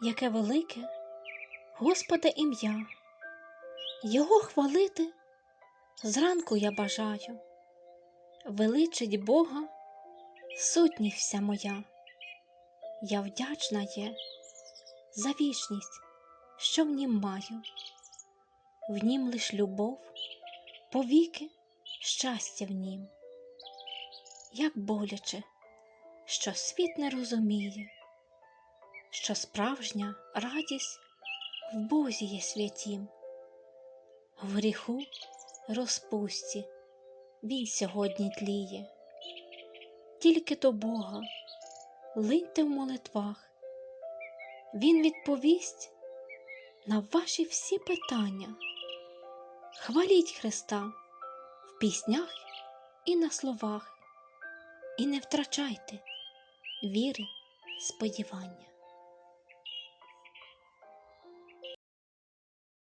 яке велике Господа ім'я, Його хвалити зранку я бажаю, величить Бога сутність вся моя. Я вдячна є за вічність, що в нім маю, в нім лиш любов, повіки щастя в нім. Як боляче, що світ не розуміє, що справжня радість в Бозі є святім, в гріху розпусті він сьогодні тліє. Тільки до Бога линьте в молитвах, Він відповість на ваші всі питання. Хваліть Христа в піснях і на словах, і не втрачайте віри, сподівання.